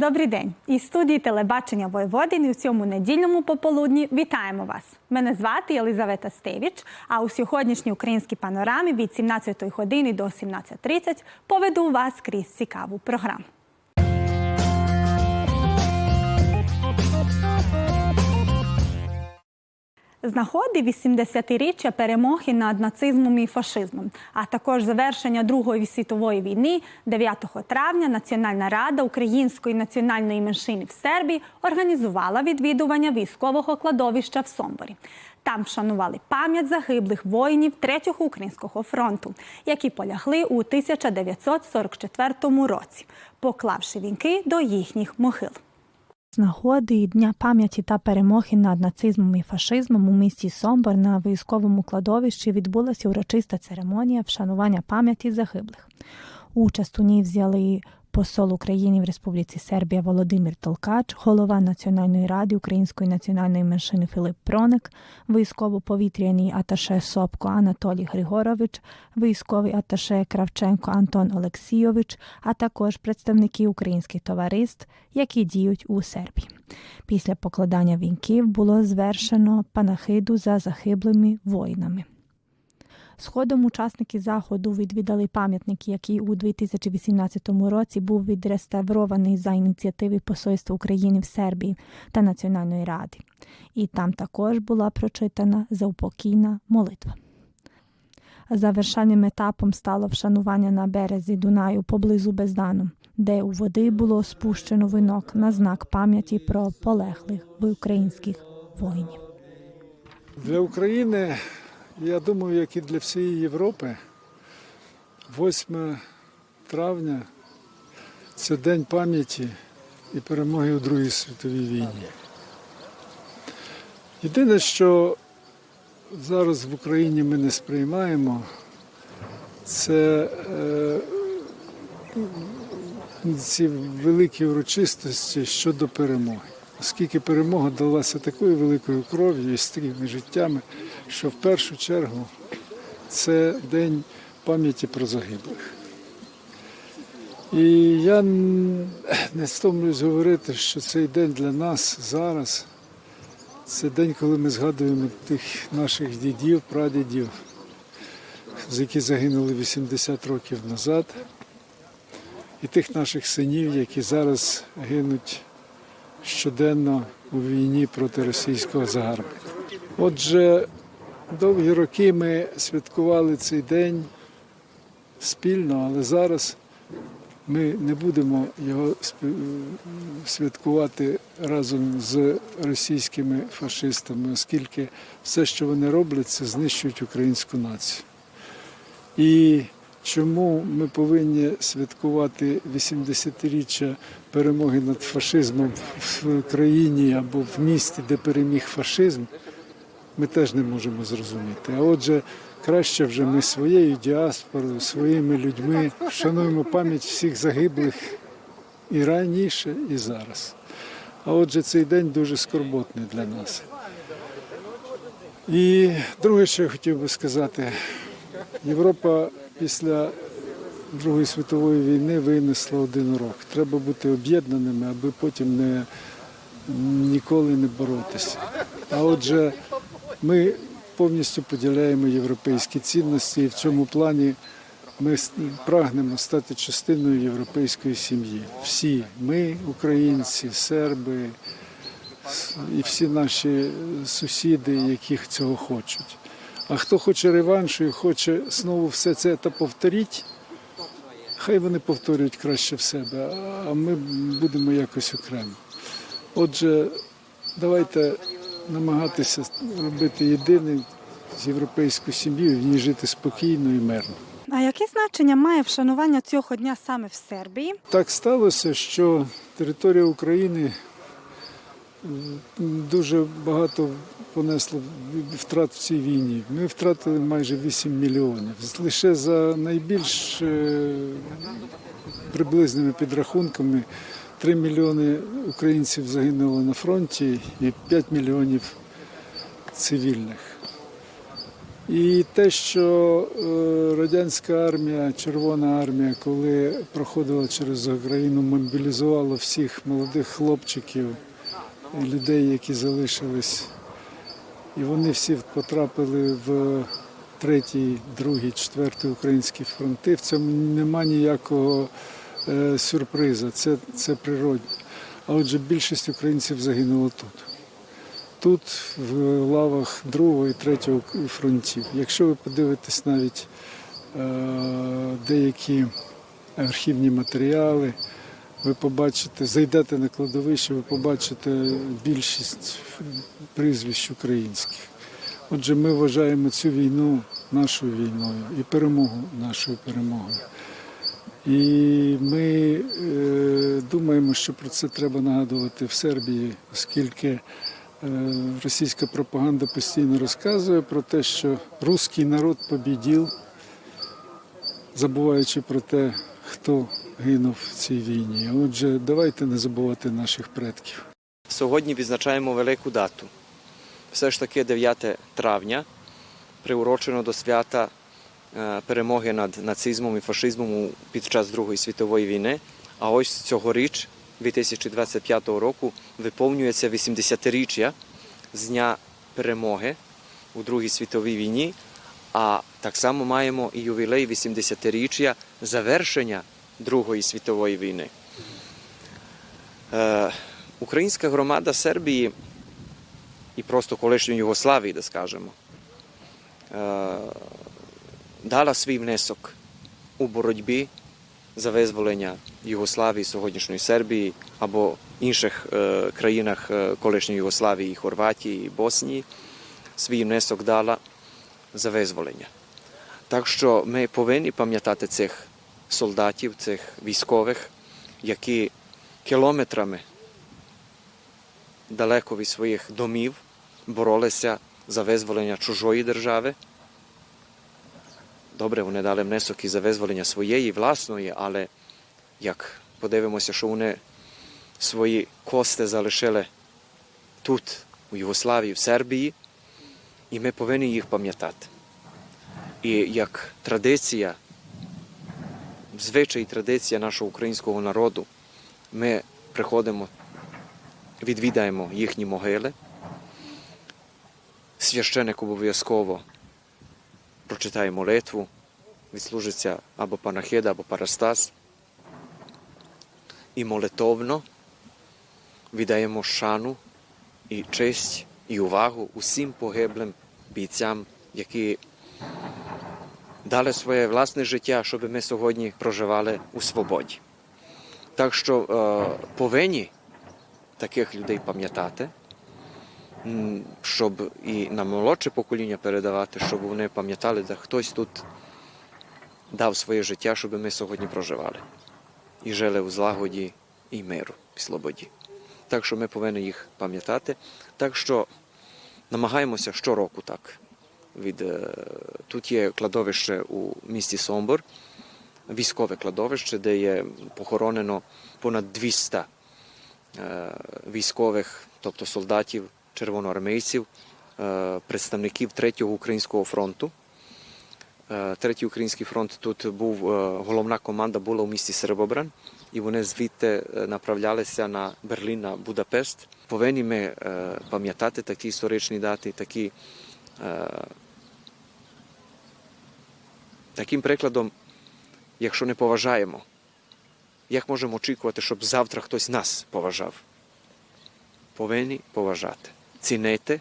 Добрий день! Із студії телебачення Воєводин у цьому недільному пополудні вітаємо вас. Мене звати Єлизавета Стевіч. А у сьогоднішній українській панорамі від 17 години до 17.30 поведу вас крізь цікаву програму. З нагоди 80-річчя перемоги над нацизмом і фашизмом, а також завершення Другої світової війни 9 травня Національна рада української національної меншини в Сербії організувала відвідування військового кладовища в Сомборі. Там вшанували пам'ять загиблих воїнів Третього українського фронту, які полягли у 1944 році, поклавши вінки до їхніх могил. З нагоди Дня пам'яті та перемоги над нацизмом і фашизмом у місті Сомбор на військовому кладовищі відбулася урочиста церемонія вшанування пам'яті загиблих. Участь у ній взяли посол України в Республіці Сербія Володимир Толкач, голова Національної ради Української національної меншини Филип Проник, військово-повітряний аташе Сопко Анатолій Григорович, військовий аташе Кравченко Антон Олексійович, а також представники українських товариств, які діють у Сербії. Після покладання вінків було звершено панахиду за загиблими воїнами. Сходом учасники заходу відвідали пам'ятник, який у 2018 році був відреставрований за ініціативи Посольства України в Сербії та Національної ради. І там також була прочитана заупокійна молитва. Завершальним етапом стало вшанування на березі Дунаю поблизу Бездану, де у води було спущено винок на знак пам'яті про полеглих українських воїнів. Для України, я думаю, як і для всієї Європи, 8 травня це День пам'яті і перемоги у Другій світовій війні. Єдине, що зараз в Україні ми не сприймаємо, це е, ці великі урочистості щодо перемоги. Оскільки перемога далася такою великою кров'ю і стільки життями, що в першу чергу це день пам'яті про загиблих. І я не стомлюсь говорити, що цей день для нас зараз це день, коли ми згадуємо тих наших дідів, прадідів, з які загинули 80 років назад, і тих наших синів, які зараз гинуть щоденно у війні проти російського загарбника. Отже, довгі роки ми святкували цей день спільно, але зараз ми не будемо його святкувати разом з російськими фашистами, оскільки все, що вони роблять, це знищують українську націю. І чому ми повинні святкувати 80-річчя перемоги над фашизмом в країні або в місті, де переміг фашизм, ми теж не можемо зрозуміти. А отже, краще вже ми своєю діаспорою, своїми людьми вшануємо пам'ять всіх загиблих і раніше, і зараз. А отже, цей день дуже скорботний для нас. І друге, що я хотів би сказати, Європа після Другої світової війни винесла один урок. Треба бути об'єднаними, аби потім не, ніколи не боротися. А отже, ми повністю поділяємо європейські цінності, і в цьому плані ми прагнемо стати частиною європейської сім'ї. Всі ми, українці, серби і всі наші сусіди, які цього хочуть. А хто хоче реваншу і хоче знову все це та повторити, хай вони повторюють краще в себе, а ми будемо якось окремо. Отже, давайте намагатися робити єдиним з європейською сім'єю, в ній жити спокійно і мирно. А яке значення має вшанування цього дня саме в Сербії? Так сталося, що територія України дуже багато понесло втрат в цій війні. Ми втратили майже 8 мільйонів. Лише за найбільш приблизними підрахунками 3 мільйони українців загинуло на фронті і 5 мільйонів цивільних. І те, що е, радянська армія, Червона армія, коли проходила через Україну, мобілізувала всіх молодих хлопчиків, людей, які залишились, і вони всі потрапили в третій, другий, четвертий українські фронти. В цьому нема ніякого е, сюрпризу, це, це природно. А отже, більшість українців загинуло тут тут, в лавах другого і третього фронтів. Якщо ви подивитесь навіть е, деякі архівні матеріали, ви побачите, зайдете на кладовище, ви побачите більшість прізвищ українських. Отже, ми вважаємо цю війну нашою війною і перемогу нашою перемогою. І ми е, думаємо, що про це треба нагадувати в Сербії, оскільки Е, російська пропаганда постійно розказує про те, що русський народ побідів, забуваючи про те, хто гинув в цій війні. Отже, давайте не забувати наших предків. Сьогодні відзначаємо велику дату. Все ж таки 9 травня, приурочено до свята е, перемоги над нацизмом і фашизмом під час Другої світової війни. А ось цьогоріч, 2025 року, виповнюється 80-річчя з дня перемоги у Другій світовій війні. А так само маємо і ювілей 80-річчя завершення Другої світової війни. Е, Українська громада Сербії і просто колишньої Югославії, да скажемо, е, дала свій внесок у боротьбі за визволення Югославії, сьогоднішньої Сербії або інших е, країнах е, колишньої Югославії, Хорватії, і Боснії. Свій внесок дала за визволення. Так що ми повинні пам'ятати цих солдатів, цих військових, які кілометрами далеко від своїх домів боролися за визволення чужої держави. Добре, вони дали внесок і за визволення своєї власної, але як подивимося, що вони свої кости залишили тут, у Югославії, в Сербії, і ми повинні їх пам'ятати. І як традиція, звичай і традиція нашого українського народу, ми приходимо відвідаємо їхні могили. Священик обов'язково прочитає молитву, відслужиться або панахида, або парастас. І молитовно віддаємо шану і честь і увагу усім погиблим бійцям, які дали своє власне життя, щоб ми сьогодні проживали у свободі. Так що е, повинні таких людей пам'ятати, щоб і на молодше покоління передавати, щоб вони пам'ятали, де хтось тут дав своє життя, щоб ми сьогодні проживали і жили у злагоді і миру, і свободі. Так що ми повинні їх пам'ятати. Так що намагаємося щороку так. Від, е, тут є кладовище у місті Сомбор, військове кладовище, де є похоронено понад 200 е, військових, тобто солдатів, червоноармійців, е, представників Третього українського фронту. Е, Третій український фронт тут був головна команда була у місті Серебобран, і вони звідти направлялися на Берлін, на Будапешт. Повинні ми пам'ятати такі історичні дати, такі. Е, Таким прикладом, якщо не поважаємо, як можемо очікувати, щоб завтра хтось нас поважав? Повинні поважати. Цінити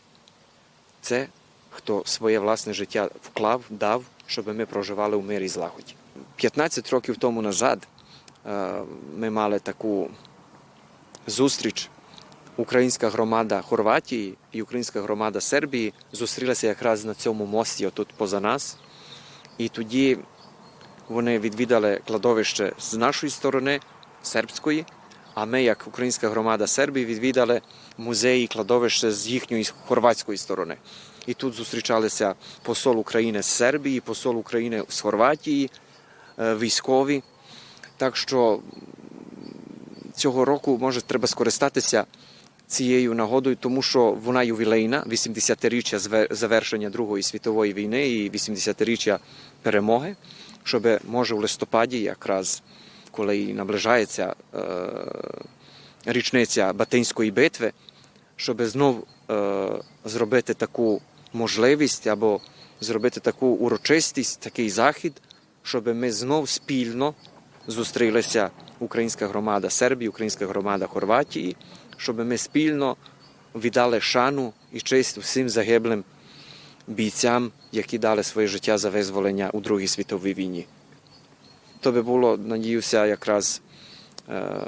це, хто своє власне життя вклав, дав, щоб ми проживали у мирі і злагоді. 15 років тому назад е, ми мали таку зустріч. Українська громада Хорватії і українська громада Сербії зустрілися якраз на цьому мості, отут поза нас. І тоді вони відвідали кладовище з нашої сторони, сербської, а ми, як українська громада Сербії, відвідали музеї і кладовище з їхньої хорватської сторони. І тут зустрічалися посол України з Сербії, посол України з Хорватії, е, військові. Так що цього року може треба скористатися цією нагодою, тому що вона ювілейна, 80-річчя завершення Другої світової війни і 80-річчя перемоги, щоб може в листопаді, якраз коли і наближається е, річниця Батинської битви, щоб знов е, зробити таку можливість або зробити таку урочистість, такий захід, щоб ми знов спільно зустрілися українська громада Сербії, українська громада Хорватії, щоб ми спільно віддали шану і честь усім загиблим бійцям, які дали своє життя за визволення у Другій світовій війні. То би було, надіюся, якраз е,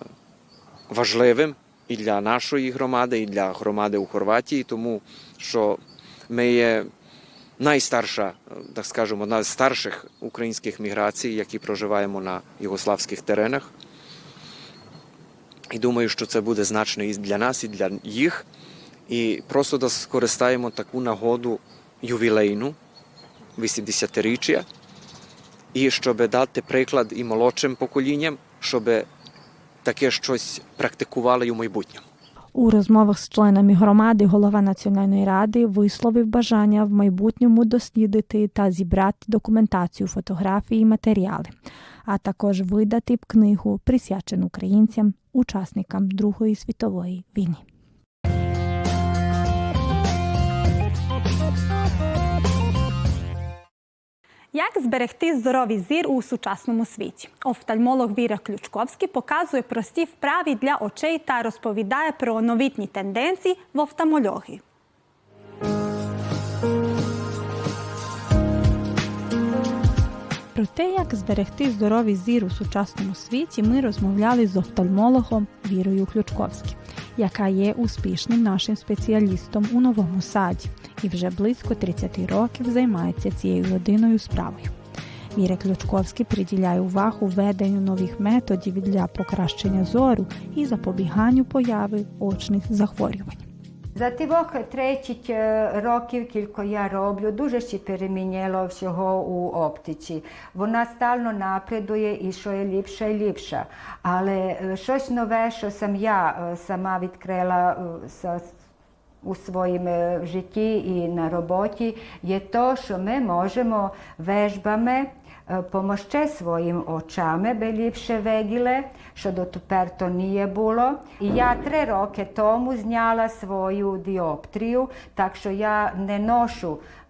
важливим і для нашої громади, і для громади у Хорватії, тому що ми є найстарша, е, так скажемо, одна з старших українських міграцій, які проживаємо на югославських теренах. І думаю, що це буде значно і для нас, і для їх. І просто да скористаємо таку нагоду ювілейну 80-річчя, і щоб дати приклад і молодшим поколінням, щоб таке щось практикували в майбутньому. У розмовах з членами громади голова Національної ради висловив бажання в майбутньому дослідити та зібрати документацію, фотографії і матеріали, а також видати б книгу, присвячену українцям, учасникам Другої світової війни. Як зберегти здоровий зір у сучасному світі? Офтальмолог Віра Ключковський показує прості вправи для очей та розповідає про новітні тенденції в офтальмології. Про те, як зберегти здоровий зір у сучасному світі, ми розмовляли з офтальмологом Вірою Ключковським, яка є успішним нашим спеціалістом у новому саді і вже близько 30 років займається цією родиною справою. Віра Ключковський приділяє увагу введенню нових методів для покращення зору і запобіганню появи очних захворювань. За тих 30 е, років, кілько я роблю, дуже ще переміняло всього у оптиці. Вона стально напредує і що є ліпша і ліпша. Але щось нове, що сам я сама відкрила у своїм е, житті і на роботі, є то, що ми можемо вежбами е, помогти своїм очам, би ліпше виділи, що тепер то не було. І я три роки тому зняла свою діоптрію, так що я не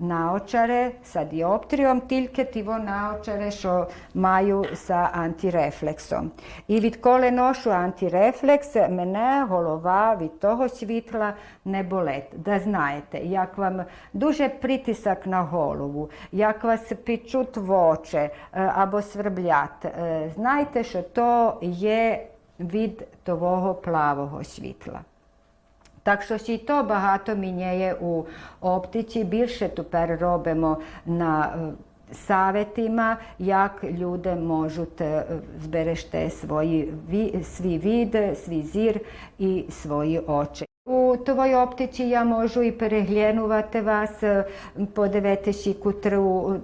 наочари sa діоптрієм, тільки ті наочари, що маю sa антирефлексом. І відколи ношу антирефлекс, мене голова від того світла не болить. Да знаєте, як вам дуже притисок на голову, як вас печуть в очі е, або сверблять, е, знайте, що то є від того плавого світла. Так що й то багато міняє у оптиці. Більше тепер робимо на як люди можуть е, зберегти свої, свій від, свій зір і свої очі. У твоїй оптиці я можу і переглянувати вас, е, подивитися, котру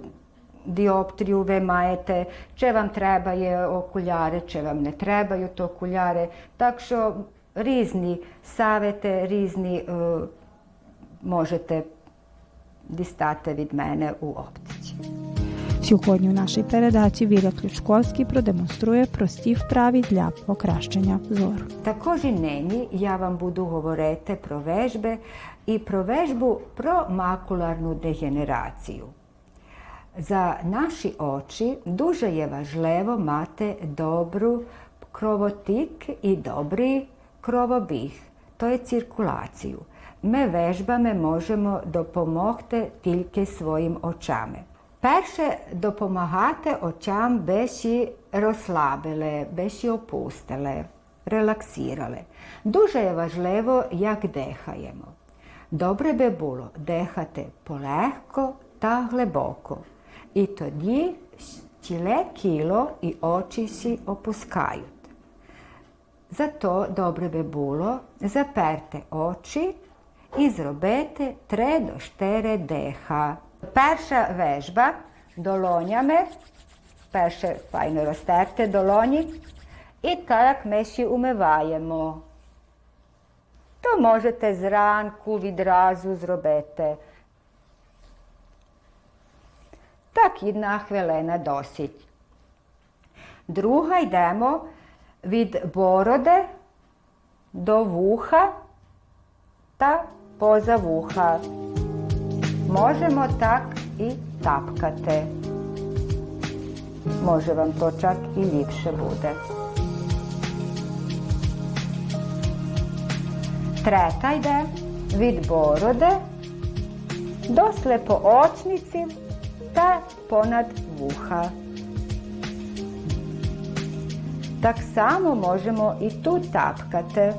діоптрію ви маєте, чи вам треба є окуляри, чи вам не требають окуляри. Так що різні савети, різні е, можете дістати від мене у оптиці. Сьогодні у нашій передачі Віра Ключковський продемонструє прості вправи для покращення зору. Також і нині я вам буду говорити про вежби і про вежбу про макуларну дегенерацію. За наші очі дуже є важливо мати добру кровотік і добрий кровобіг, то є циркуляцію. Ми вежбами можемо допомогти тільки своїм очами. Перше допомагати очам, би сі розслабили, би сі опустили, релаксірали. Дуже є важливо, як дихаємо. Добре би було дихати полегко та глибоко. І тоді ціле тіло і очі сі опускають. Зато добре би було заперти очі і зробити 3 до 4 диха. Перша вежба долонями. Перше файно розтерти долоні. І так ми ще умиваємо. то можете зранку відразу зробити. Так одна хвилина досить. Друга йдемо vid borode do vuha ta poza vuha. Možemo tak i tapkate. Može vam to čak i ljepše bude. Treta ide vid borode do slepo očnici ta ponad vuha tak samo možemo i tu tapkate.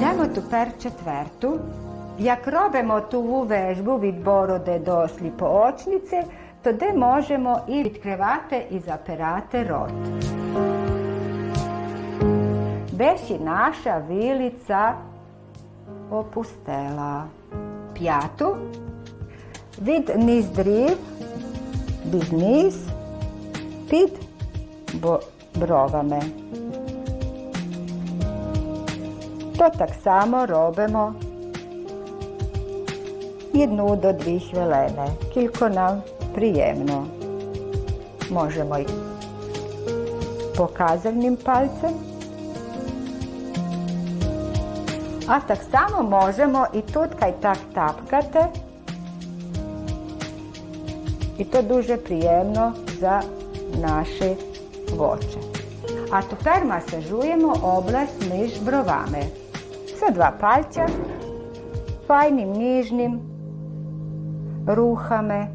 Dajmo tu per četvrtu. Jak robimo tu vežbu vid borode do slipoočnice, tode možemo i vidkrevate i zaperate rot. Beš i naša vilica opustela. Pjatu. Vid niz driv biznis niz, bo, brovame. To tak samo robimo jednu do dvih velene, koliko nam prijemno. Možemo i pokazanim palcem, a tak samo možemo i tutkaj tak tapkate, І то дуже приємно за наші очі. А тепер масажуємо область між бровами. Це два пальця файним ніжним рухами,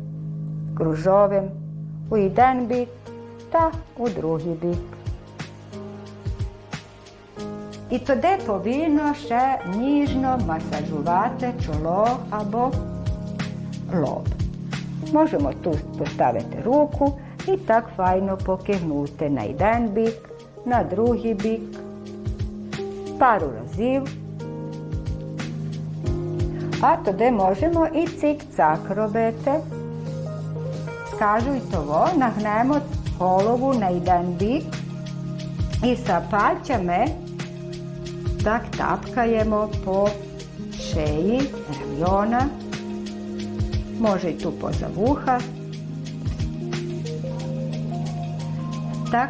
кружовим у один бік та у другий бік. І тоді повинно ще ніжно масажувати чоло або лоб. Можемо тут поставити руку і так файно покигнути на один бік, на другий бік, пару разів. А тоді можемо і цик-цак робити. Скажу й того, нагнемо голову на один бік і пальцями так тапкаємо по шиї, рам'йона, може й ту поза вуха. Так,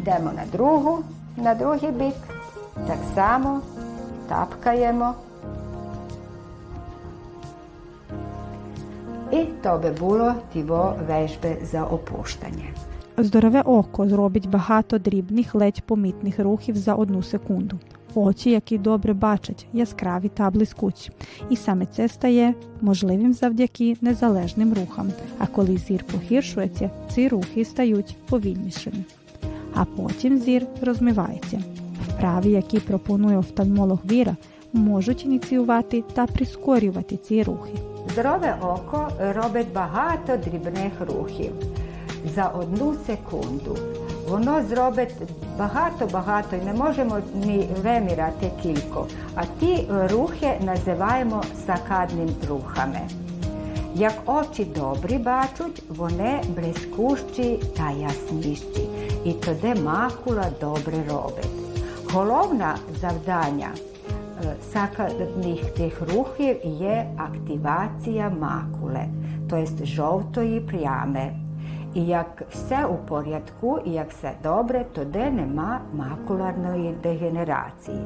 йдемо на другу, на другий бік, так само тапкаємо. І то би було тіво вежби за опущення. Здорове око зробить багато дрібних, ледь помітних рухів за одну секунду. Очі, які добре бачать, яскраві та блискучі. І саме це стає можливим завдяки незалежним рухам. А коли зір погіршується, ці рухи стають повільнішими. А потім зір розмивається. Вправи, які пропонує офтальмолог Віра, можуть ініціювати та прискорювати ці рухи. Здорове око робить багато дрібних рухів за одну секунду. Воно зробить багато-багато, і не можемо ні виміряти кілько. А ті рухи називаємо сакадними рухами. Як очі добрі бачать, вони блискущі та ясніші, і тоді макула добре робить. Головне завдання е, сакадних тих рухів є активація макули, тобто жовтої плями. І як все у порядку, і як все добре, тоді нема макуларної дегенерації.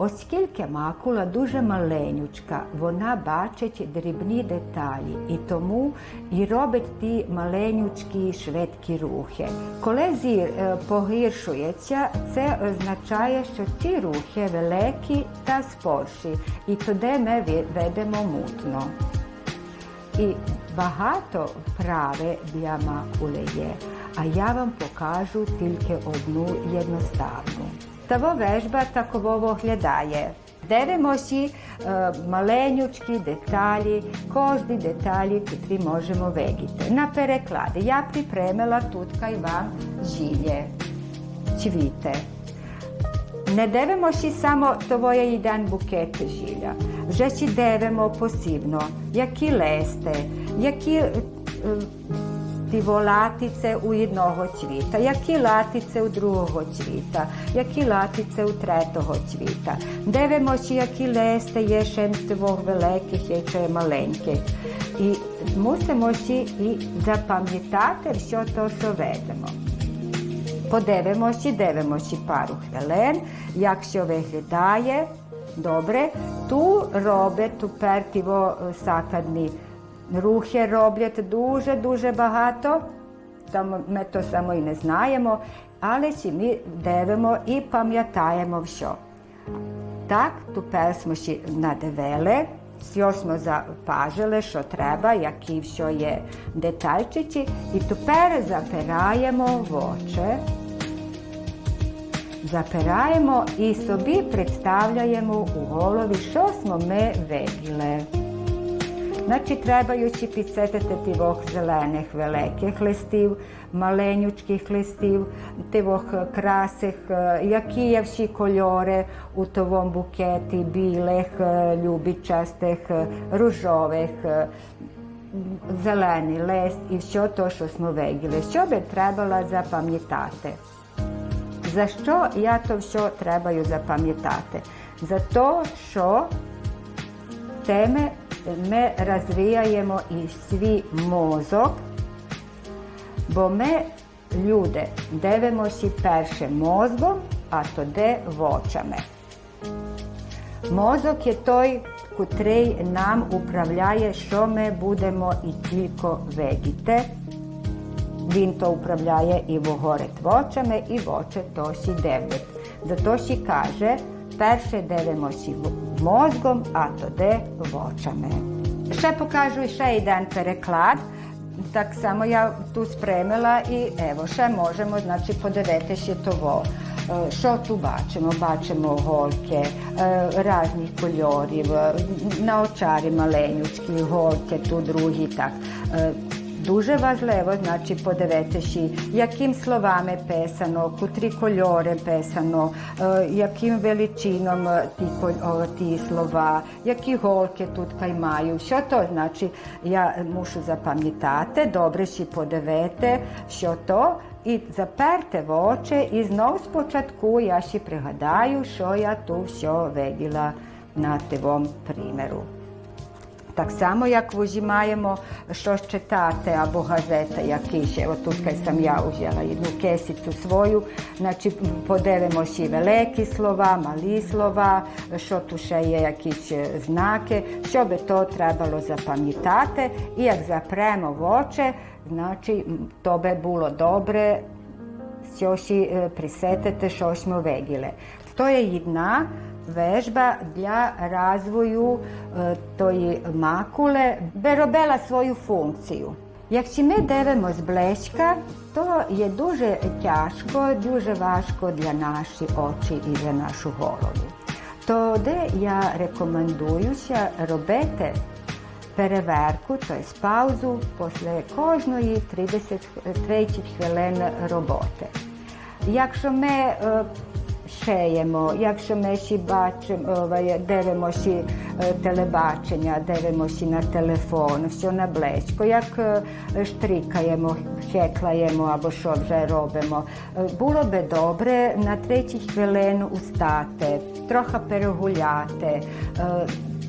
Оскільки макула дуже маленючка, вона бачить дрібні деталі і тому і робить ті маленючкі швидкі рухи. Коли зір е, погіршується, це означає, що ці рухи великі та спорші, і тоді ми ведемо мутно. І багато вправи для макули є, а я вам покажу тільки одну єдноставну. Того вежба таково виглядає. Дивимося е, маленючкі деталі, кожні деталі, які можемо видіти. На переклади я припрямила тут вам жілє, цвіте. Не дивимося само твоє один букет жиля. Вже си дивимо посібно, які листи, які е, тиво у одного цвіта, які латице у другого цвіта, які латице у третього цвіта. Дивимося, які листи є ще тивох великих, є ще маленьких. І мусимо і запам'ятати, що то, що ведемо. Подивимося, дивимося пару хвилин, як що виглядає. Добре, ту роблять тепер тіво сакадні рухи роблять дуже-дуже багато. Там ми то само і не знаємо, але чи ми дивимо і пам'ятаємо все. Так, тепер ми ще надивили, все ми запажили, що треба, які все є детальчиці. І тепер запираємо в очі. Запираємо і собі представляємо у голові, що ми виділи. Значить, требаючи підсетити тивох зелених великих листів, маленючких листів, тивох красих, е, які є всі кольори у тому букеті білих, е, любічастих, е, ружових, зелений лист і все те, що ми виділи. Що би треба запам'ятати? За що я то все треба запам'ятати? За те, що теми ми розвіяємо і свій мозок, бо ми, люди, дивимося перше мозгом, а тоді очами. Мозок є той, котрий нам управляє, що ми будемо і тільки видіти. Він то управляє і говорить очами, і в очі то сі дивить. Зато сі каже, перше дивимося мозгом, а тоді очами. Ще покажу ще один переклад. Так само я тут спрямила і ево, ще можемо значить, подивитися того. Що тут бачимо? Бачимо голки е, різних кольорів, на очарі маленючкі голки, тут другі так. Дуже важливо, значить, подивитися, яким словами писано, котрі кольори писано, е, яким величином е, ті, ті слова, які голки тут каймаю. Що то значить, я мушу запам'ятати, добре ще подивити, що то, і заперти в очі, і знов спочатку я ще пригадаю, що я тут все виділа на тивом примеру. Так само, як вижимаємо щось читати або газета якісь. Отут хай сам я взяла одну кесицю свою, значить подивимося і великі слова, малі слова, що тут ще є якісь е, знаки, що би то trebalo запам'ятати. І як запремо в очі, значить то би було добре що си е, присетите що smo виділи. То є одна vežba для razvoju e, tої макуле, би робила свою функцію. Якщо ми дивимося зблизька, то є дуже тяжко, дуже важко для наші очі і для нашу голову. Тоді я рекомендуюся робити переверку, тобто паузу після кожної 30, 30 хвилин роботи. Якщо ми е, шиємо, якщо ми ще бачимо, ovaj, дивимося е, телебачення, дивимося на телефон, все на близько, як е, штрикаємо, хеклаємо або що вже робимо, е, було би добре на 30 хвилин устати, трохи перегуляти.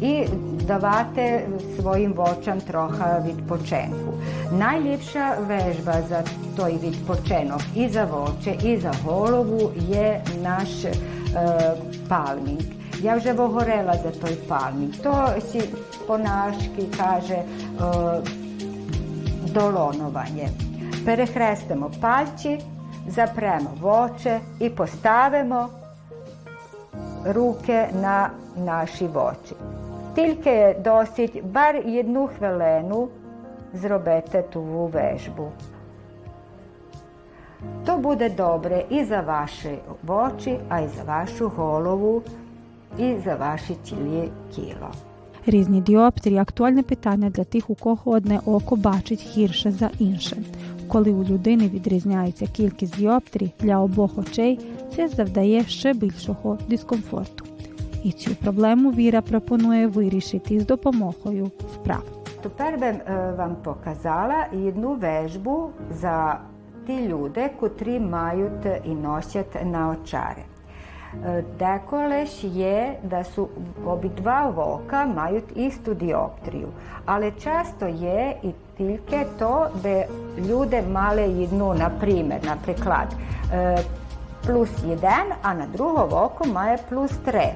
І давати своїм очам трохи відпочинку. Найліпша вежба за той відпочинок і за очі, і за голову є наш палмінг. Я вже говорила за той палмінг. То сі по-нашки каже долонування. Перехрестимо пальці, запремо в очі і поставимо руки на наші очі. Тільки досить бар одну хвилину зробити ту вежбу. То буде добре і за ваші очі, а й за вашу голову, і за ваше ціле тіло. Різні діоптрії актуальне питання для тих, у кого одне око бачить гірше за інше. Коли у людини відрізняється кількість діоптрій для обох очей, це завдає ще більшого дискомфорту. І цю проблему Віра пропонує вирішити з допомогою вправ. Тепер би е, вам показала одну вежбу за ті люди, котрі мають і носять на очари. Е, Деколи ж є, да su obidva oka мають істу діоптрію, але часто є і тільки то, де люди мали одну, наприклад, наприклад, е, плюс 1, а на друге око має плюс 3.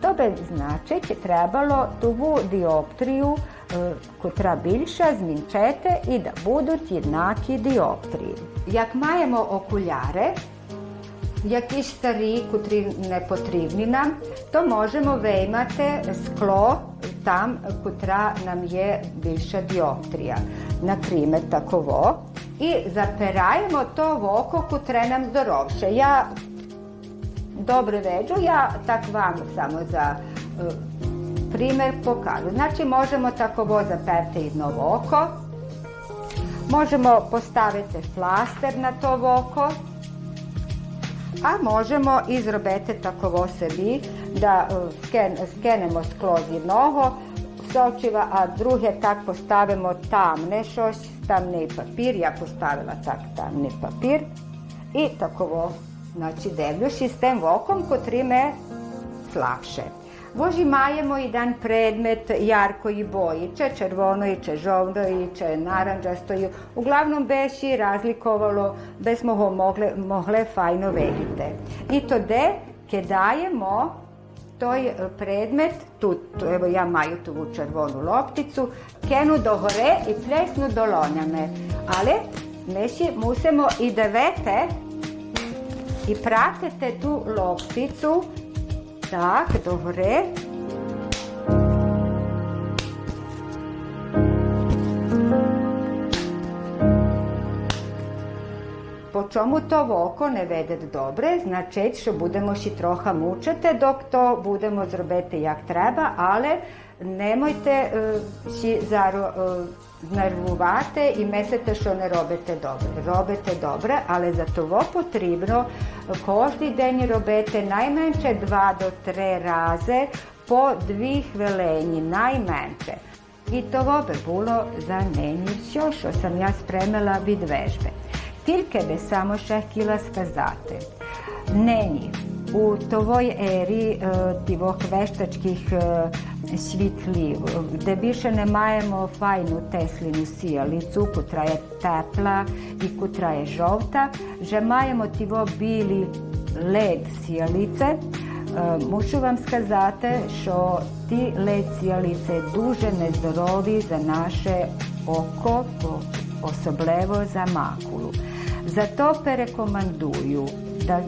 То би значить trebalo ту діоптрію, е, котра більша, змінчити і да будуть однакі діоптрії. Як маємо окуляри, якісь старі, котрі не потрібні нам, то можемо виймати скло там, котра нам є більша діоптрія. Наприклад, таково. І запираємо то в око, котре нам здоровше. Я добре veđu, ja tak vam samo za e, primjer pokažu. Znači možemo takovo zaperti jedno oko, možemo postaviti flaster na to oko, a možemo izrobiti takovo sebi da e, sken, skenemo skroz jednoho sočiva, a druge tak postavimo tamne šoš, tamni papir, ja postavila tak tamni papir i takovo Znači, дивлюсь з тим оком, котриме слабше. Може, маємо один предмет яркої бої, чи червоної, чи жовтої, чи наранджастої. Углавном беші разликовало, без мого могли, могли файно видіти. І тоді je predmet, tu, tu evo ja maju tu červonu lopticu, kenu do gore i plesnu dolonjame. Ali meši musimo i devete i pratite tu lopticu tak do gore. Po čemu to oko не веде добре, значить, що будемо ще трохи мучити, док то будемо зробити як треба, але немойте е, ще нервувати і мислите, що не робите добре. Робите добре, але за того потрібно кожен день робити найменше 2 до 3 рази по 2 хвилини, найменше. І того би було за нині все, що сам я спремила від вежби. Tillkebe számosságkilas vezate. Nennyi. U tovoj eri e, tih veštačkih e, svitli, e, gde više ne majemo fajnu teslinu sijalicu, kutra je tepla i kutra je žovta, že majemo tivo bili led sijalice, Mušu vam skazate što ti led sijalice duže nezdorovi za naše oko, osoblevo za makulu. Зато перекомендую, да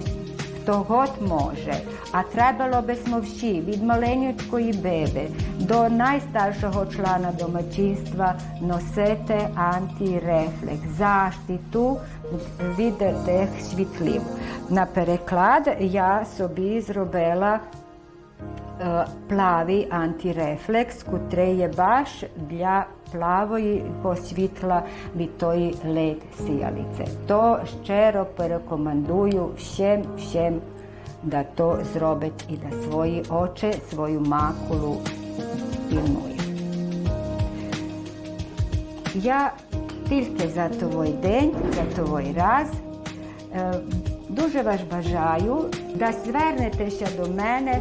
хто год може, а trebalo bismo всі від маленької беби до найстаршого члена домочинства носити антирефлекс, заштиту від тих світлів. На переклад я собі зробила е, плавий антирефлекс, котрий є баш плавої посвітла від тої лед сіялиce. То щиро порекомендую всім, всім да то зробить і да свої очі, свою макулу пильнує. Я тільки за твій день, за твій раз дуже вас бажаю, да звернетеся до мене,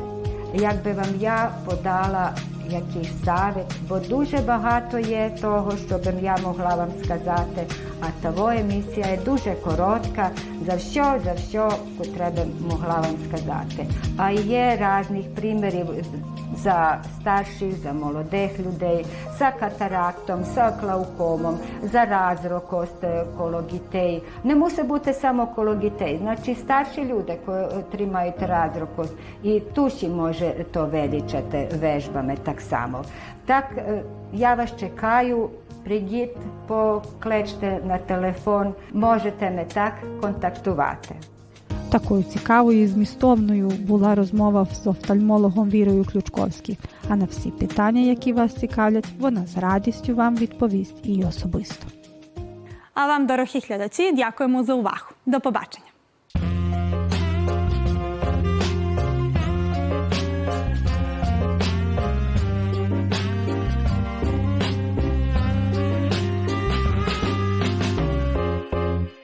якби вам я подала якийсь совет, бо дуже багато є того, що би я могла вам сказати. А того емісія є дуже коротка за все, за все, котре могла вам сказати. А є різних примірів за старших, за молодих людей, за катарактом, за клаукомом, за разрокост коло дітей. Не мусить бути само коло дітей. Значить, старші люди, котрі мають разрокост, і туші може то величати вежбами так само. Так, е, я вас чекаю. Прийдіть, покличте на телефон, можете мене так контактувати. Такою цікавою і змістовною була розмова з офтальмологом Вірою Ключковською. А на всі питання, які вас цікавлять, вона з радістю вам відповість і особисто. А вам, дорогі глядачі, дякуємо за увагу. До побачення.